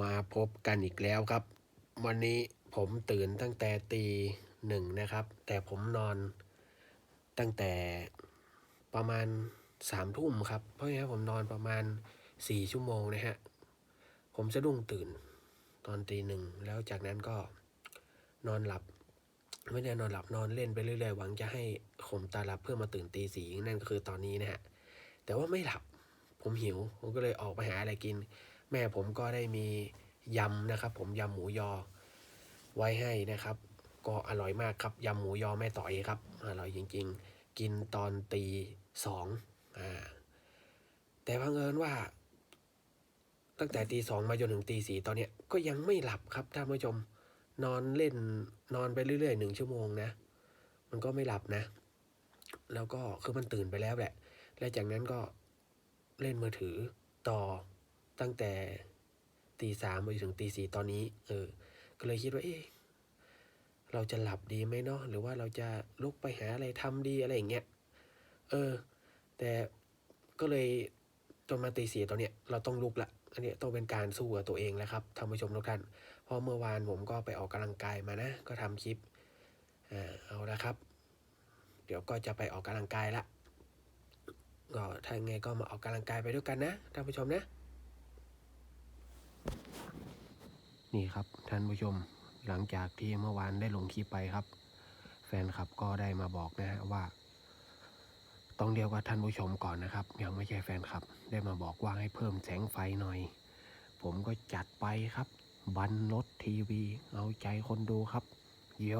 มาพบกันอีกแล้วครับ วันนี้ผมตื่นตั้งแต่ตีหนึ่งนะครับ แต่ผมนอนตั้งแต่ประมาณสามทุ่มครับ เพราะงั้นผมนอนประมาณสี่ชั่วโมงนะฮะ ผมสะดุ้งตื่นตอนตีหนึ่งแล้วจากนั้นก็นอนหลับ ไม่ได้นอนหลับนอนเล่นไปเรื่อยๆหวังจะให้ข่มตาหลับเพื่อมาตื่นตีสี่นั่นก็คือตอนนี้นะฮะ แต่ว่าไม่หลับ ผมหิว ผมก็เลยออกไปหาอะไรกิน แม่ผมก็ได้มียำนะครับ ผมยำหมูยอ ไว้ให้นะครับ ก็อร่อยมากครับยำหมูยอแม่ต่อยครับอร่อยจริง ๆ กินตอนตีสองอ่าแต่พังเอิญว่า ตั้งแต่ตีสองมาจนถึงตีสี่ตอนเนี้ยก็ยังไม่หลับครับท่านผู้ชมนอนเล่นนอนไปเรื่อยๆหนึ่งชั่วโมงนะ มันก็ไม่หลับนะ แล้วก็คือมันตื่นไปแล้วแหละ และจากนั้นก็เล่นมือถือต่อ ตั้งแต่ตีสามไปถึงตีสี่ตอนนี้ เออ ก็เลยคิดว่า เอ๊ะเราจะหลับดีไหมเนาะหรือว่าเราจะลุกไปหาอะไรทำดีอะไรอย่างเงี้ยเออ แต่ก็เลยจนมาตีสี่ตอนเนี้ยเราต้องลุกละอันเนี้ยต้องเป็นการสู้กับตัวเองแล้วครับท่านผู้ชมทุกท่านเพราะเมื่อวานผมก็ไปออกกำลังกายมานะ ก็ทำคลิปอ่าเอาละครับ เดี๋ยวก็จะไปออกกำลังกายละก็ถ้าไงก็มาออกกำลังกายไปด้วยกันนะท่านผู้ชมนะ นี่ครับท่านผู้ชมหลังจากที่เมื่อวานได้ลงคลิปไปครับ แฟนคลับก็ได้มาบอกนะฮะว่า ต้องเรียกว่าท่านผู้ชมก่อนนะครับ ยังไม่ใช่แฟนคลับ ได้มาบอกว่าให้เพิ่มแสงไฟหน่อย ผมก็จัดไปครับ บันรถทีวี เอาใจคนดูครับ โย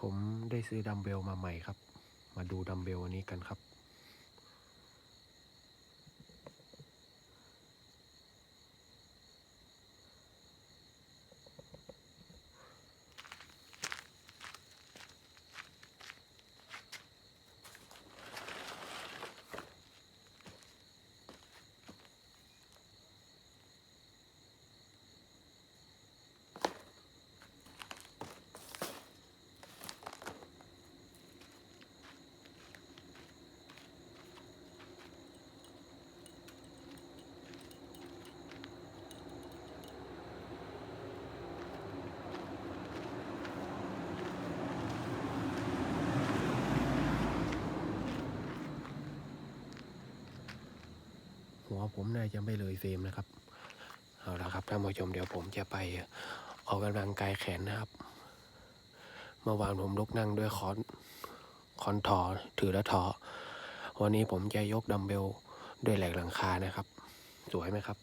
ผมได้ซื้อดัมเบลมาใหม่ครับ มาดูดัมเบลอันนี้กันครับ ผมน่าจะไม่เลยเฟรมนะครับ เอาละครับท่านผู้ชมเดี๋ยวผมจะไปออกกำลังกายแขนนะครับ เมื่อวานผมลุกนั่งด้วยคอนคอนทอถือแล้วทอ วันนี้ผมจะยกดัมเบลด้วยแหลกหลังคานะครับ สวยไหมครับ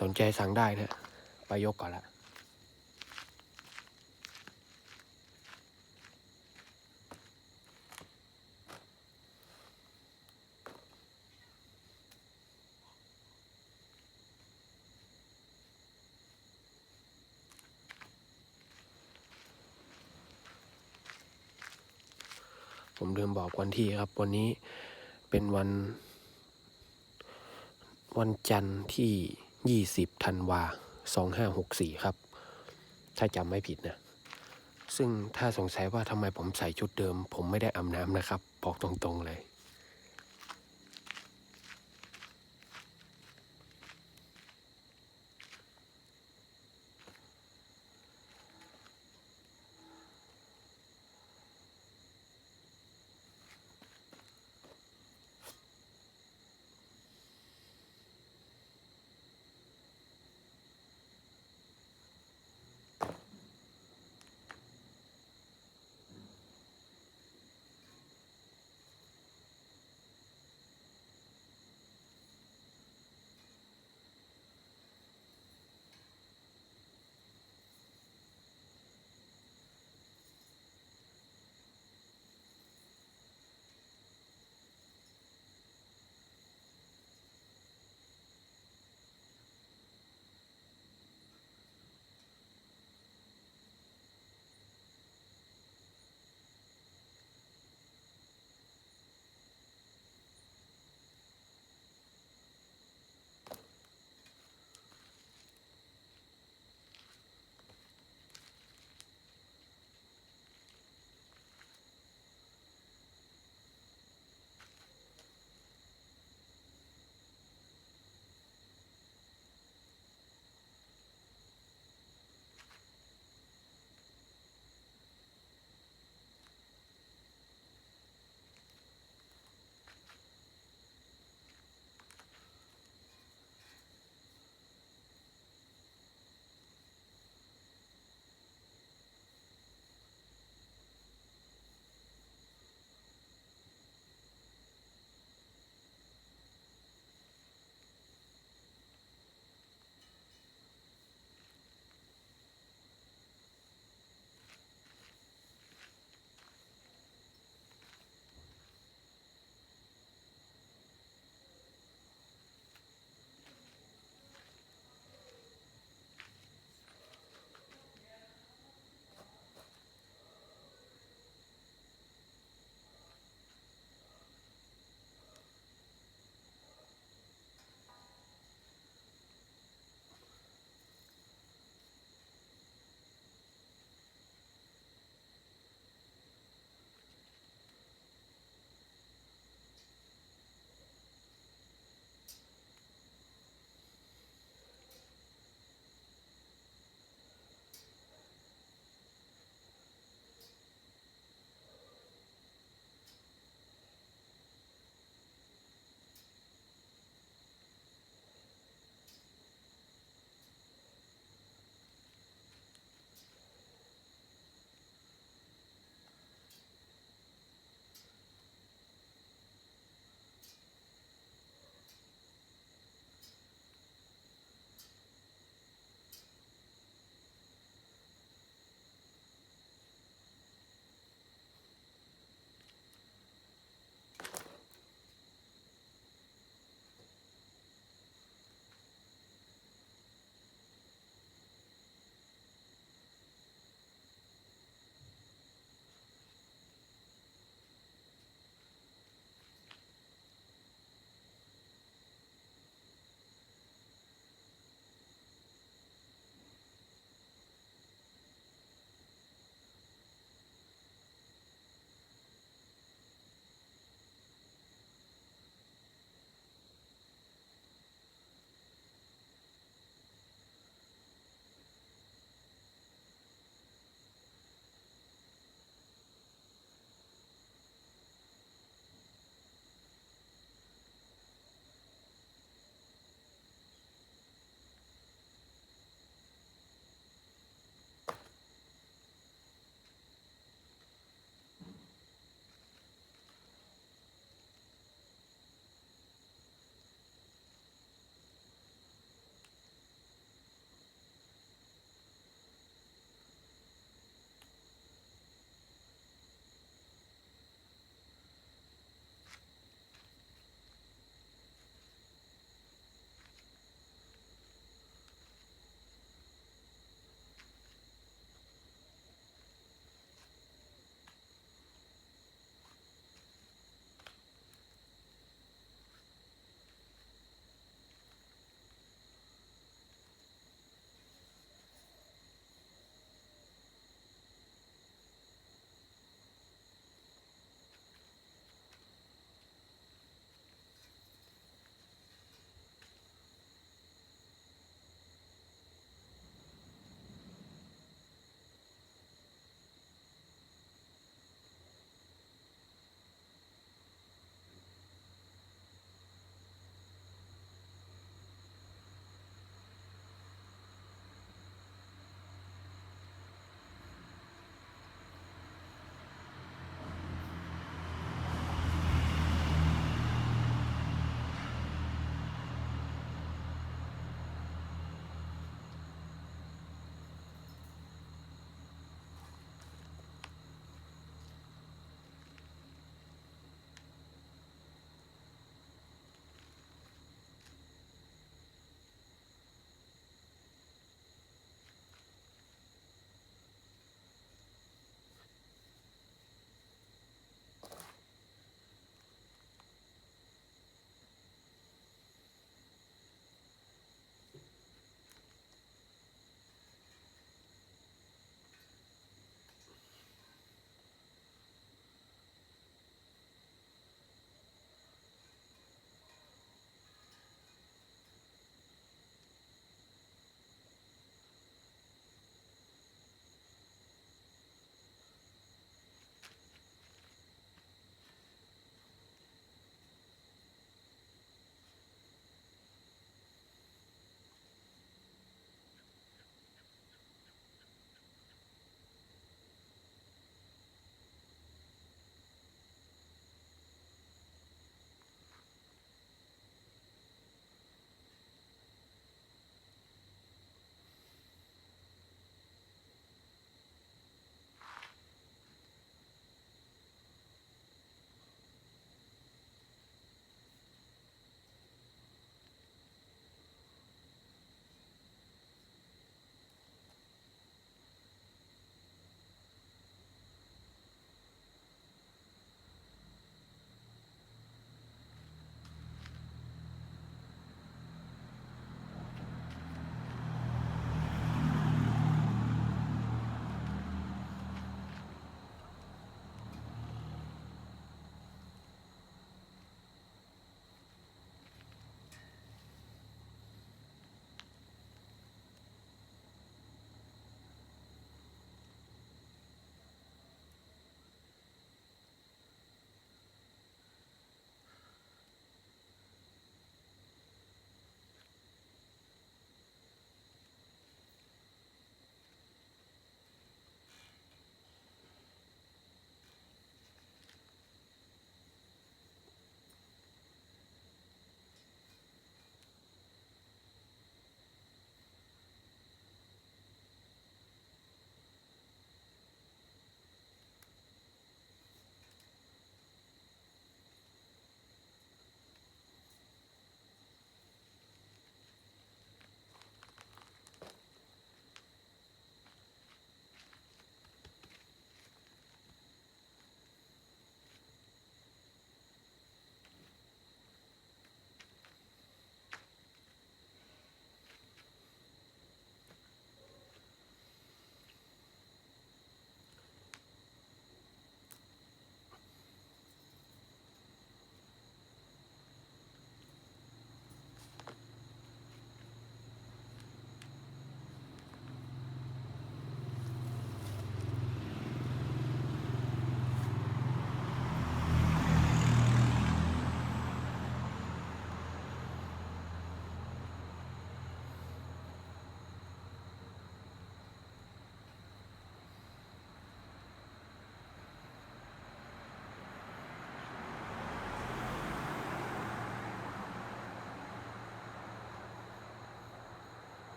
สนใจสั่งได้นะ ไปยกก่อนละ ผมลืมบอกวันที่ครับ วันนี้เป็นวัน วันจันทร์ที่ 20ธันวา2564 ครับ ถ้าจำไม่ผิดนะ ซึ่งถ้าสงสัยว่าทำไมผมใส่ชุดเดิม ผมไม่ได้อาบน้ำนะครับ บอกตรงๆเลย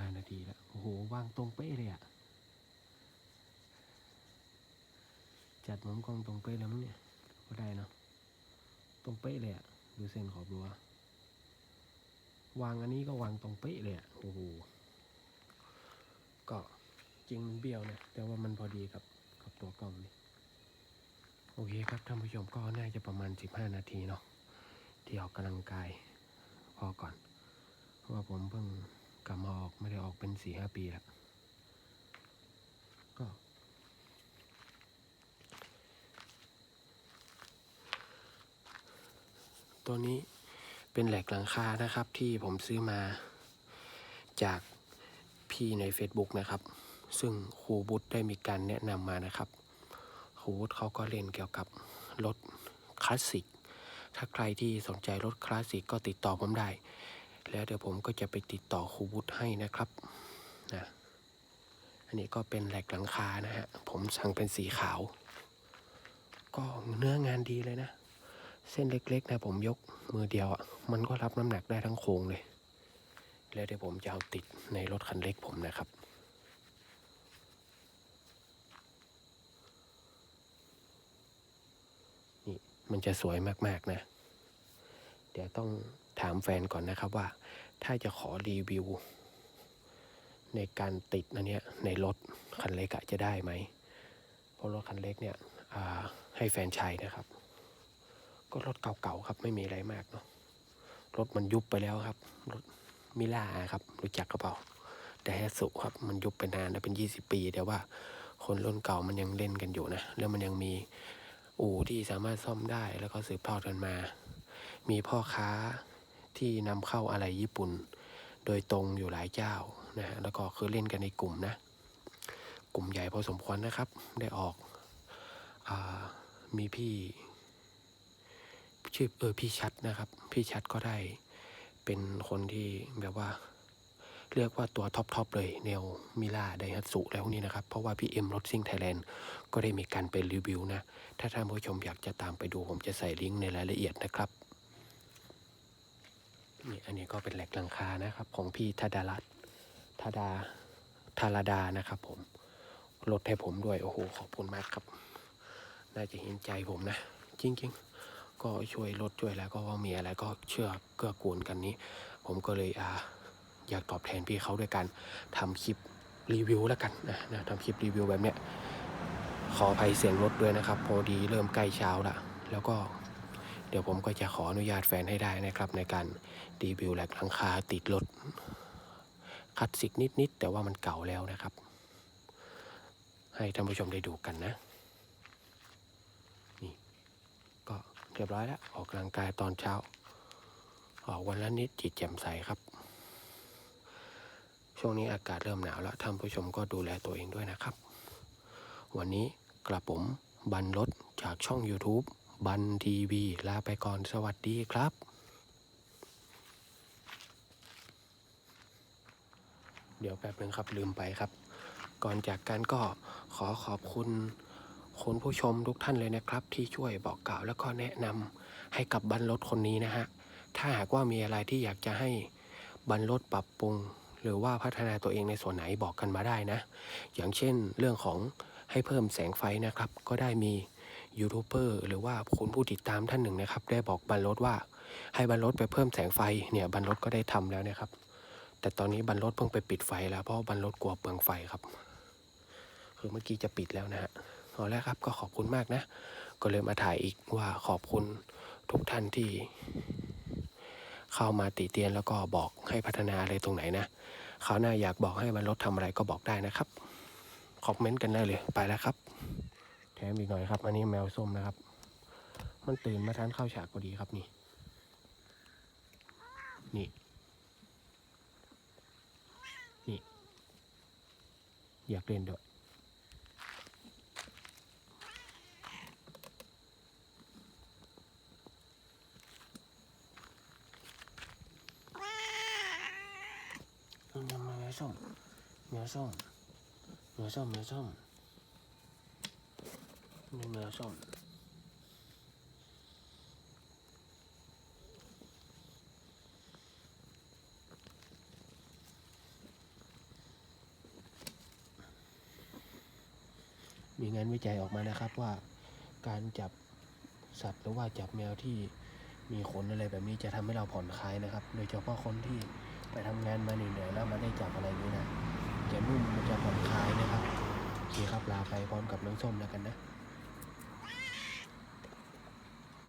ห้านาทีแล้ว โอ้โห วางตรงเป๊ะเลยอะจัดมุมกล้องตรงเป๊ะแล้วมั้งเนี่ย ก็ได้เนอะตรงเป๊ะเลยอะดูเส้นขอบรั้ววางอันนี้ก็วางตรงเป๊ะเลยอะโอ้โห ก็จริงมันเบี้ยวนะ แต่ว่ามันพอดีกับกับตัวกล้องนี่ โอเคครับท่านผู้ชมก็น่าจะประมาณ 15 นาทีเนาะที่ออกกำลังกายพอก่อน เพราะว่าผมเพิ่งกลับมาออกไม่ได้ออกเป็นสี่ห้าปีแล้วก็ตัวนี้เป็นแหลกหลังคานะครับที่ผมซื้อมาจากพี่ใน Facebook นะครับ ซึ่งครูบุตรได้มีการแนะนำมานะครับครูวุฒิเขาก็เล่นเกี่ยวกับรถคลาสสิก ถ้าใครที่สนใจรถคลาสสิกก็ติดต่อผมได้ แล้วเดี๋ยวผมก็จะไปติดต่อครูวุฒิให้นะครับนะอันนี้ก็เป็นแหลกหลังคานะฮะ ผมสั่งเป็นสีขาว ก็เนื้องานดีเลยนะ เส้นเล็กๆนะผมยกมือเดียวอะ่ะ มันก็รับน้ำหนักได้ทั้งโครงเลย แล้วเดี๋ยวผมจะเอาติดในรถคันเล็กผมนะครับนี่มันจะสวยมากๆนะ เดี๋ยวต้องามแฟนก่อนนะครับว่า ถ้าจะขอรีวิว ในการติดอันเนี้ยในรถคันเล็กอะจะได้ไหม เพราะรถคันเล็กเนี่ยให้แฟนใช้นะครับ ก็รถเก่าๆครับไม่มีอะไรมากเนาะรถมันยุบไปแล้วครับรถมิล่าครับ รู้จักกระเปล่าแต่แฮสุครับ มันยุบไปนานแล้วเป็นยี่สิบปี แต่ว่าคนรุ่นเก่ามันยังเล่นกันอยู่นะ แล้วมันยังมีอู่ที่สามารถซ่อมได้แล้วก็สืบทอดกันมา มีพ่อค้า ที่นำเข้าอะไรญี่ปุ่น โดยตรงอยู่หลายเจ้านะฮะแล้วก็คือเล่นกันในกลุ่มนะ กลุ่มใหญ่พอสมควรนะครับ ได้ออกอมีพี่ชื่อเออพี่ชัดนะครับ พี่ชัดก็ได้เป็นคนที่แบบว่า เรียกว่าตัวท็อปทอปเลยแนวมิล่าไดฮัตสุแล้วนี่นะครับ เพราะว่าพี่เอ็มรถซิ่งไทยแลนด์ก็ได้มีการไปรีวิวนะ ถ้าท่านผู้ชมอยากจะตามไปดูผมจะใส่ลิงก์ในรายละเอียดนะครับ นี่อันนี้ก็เป็นแหลกหลังคานะครับ ของพี่ธดารัตธดาธารดานะครับ ผมลดให้ผมด้วยโอ้โหขอบคุณมากครับ น่าจะเห็นใจผมนะ จริง ๆ ก็ช่วยลดช่วยแล้วก็ว่ามีอะไรก็เชื่อเกื้อกูลกันนี้ ผมก็เลยอ่าอยากตอบแทนพี่เขาด้วยการทำคลิปรีวิวแล้วกันนะนะทำคลิปรีวิวแบบเนี้ยขออภัยเสียงรถด้วยนะครับ พอดีเริ่มใกล้เช้าละแล้วก็ ดี๋ยวผมก็จะขออนุญาตแฟนให้ได้นะครับ ในการรีวิวแหลกหลังคาติดรถคลาสสิกนิดๆแต่ว่ามันเก่าแล้วนะครับ ให้ท่านผู้ชมได้ดูกันนะ นี่ ก็เรียบร้อยแล้ว ออกกำลังกายตอนเช้า ออกวันละนิดจิตแจ่มใสครับ ช่วงนี้อากาศเริ่มหนาวแล้วท่านผู้ชมก็ดูแลตัวเองด้วยนะครับ วันนี้กระผมบันรถจากช่อง YouTube บันทีวี ลาไปก่อนสวัสดีครับเดี๋ยวแป๊บนึงครับลืมไปครับ ก่อนจากกันก็ขอขอบคุณคุณผู้ชมทุกท่านเลยนะครับ ที่ช่วยบอกกล่าวแล้วก็แนะนำให้กับบันรถคนนี้นะฮะ ถ้าหากว่ามีอะไรที่อยากจะให้บันรถปรับปรุง หรือว่าพัฒนาตัวเองในส่วนไหนบอกกันมาได้นะ อย่างเช่นเรื่องของให้เพิ่มแสงไฟนะครับ ก็ได้มี ยูทูบเบอร์หรือว่าคุณผู้ติดตามท่านหนึ่งนะครับ ได้บอกบันรถว่าให้บันรถไปเพิ่มแสงไฟเนี่ยบันรถก็ได้ทำแล้วนะครับ แต่ตอนนี้บันรถเพิ่งไปปิดไฟแล้วเพราะบันรถกลัวเปลืองไฟครับ คือเมื่อกี้จะปิดแล้วนะฮะเอาแล้วครับก็ขอบคุณมากนะ ก็เลยมาถ่ายอีกว่าขอบคุณทุกท่านที่ เข้ามาติเตียนแล้วก็บอกให้พัฒนาอะไรตรงไหนนะคราวหน้าอยากบอกให้บันรถทำอะไรก็บอกได้นะครับคอมเมนต์กันได้เลยไปแล้วครับ มอีกหน่อยครับ อันนี้แมวส้มนะครับ มันตื่นมาทานข้าวฉากพอดีครับนี่ นี่ นี่ อยากเล่นด้วย，แมวส้มแมวส้มแมวส้มแมวส้ม เนื้อส้มมีงานวิจัยออกมานะครับว่าการจับสัตว์หรือว่าจับแมวที่มีขนอะไรแบบนี้จะทำให้เราผ่อนคลายนะครับ โดยเฉพาะคนที่ไปทำงานมาเหนื่อยแล้วมาได้จับอะไรนี้นะจะนุ่มมันจะผ่อนคลายนะครับโอเคครับลาไปพร้อมกับน้องส้มแล้วกันนะ